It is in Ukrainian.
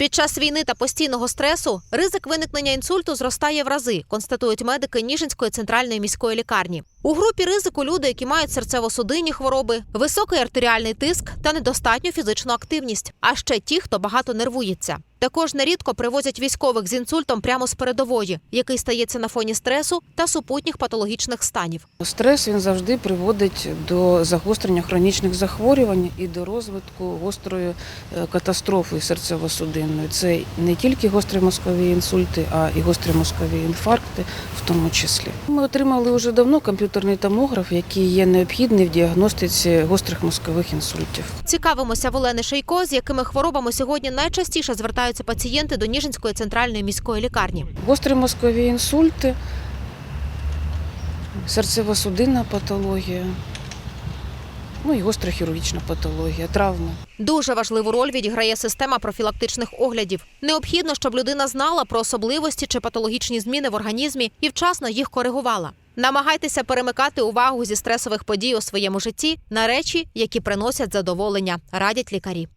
Під час війни та постійного стресу ризик виникнення інсульту зростає в рази, констатують медики Ніжинської центральної міської лікарні. У групі ризику люди, які мають серцево-судинні хвороби, високий артеріальний тиск та недостатню фізичну активність, а ще ті, хто багато нервується. Також нерідко привозять військових з інсультом прямо з передової, який стається на фоні стресу та супутніх патологічних станів. Стрес він завжди приводить до загострення хронічних захворювань і до розвитку гострої е, катастрофи серцево-судинної. Це не тільки гострі мозкові інсульти, а і гострі мозкові інфаркти в тому числі. Ми отримали вже давно комп'ютерний томограф, який є необхідний в діагностиці гострих мозкових інсультів. Цікавимося в Олени Шейко, з якими хворобами сьогодні найчастіше звертаються пацієнти до Ніжинської центральної міської лікарні. Гострі мозкові інсульти, серцево-судинна патологія, ну і гостра хірургічна патологія, травми. Дуже важливу роль відіграє система профілактичних оглядів. Необхідно, щоб людина знала про особливості чи патологічні зміни в організмі і вчасно їх коригувала. Намагайтеся перемикати увагу зі стресових подій у своєму житті на речі, які приносять задоволення, радять лікарі.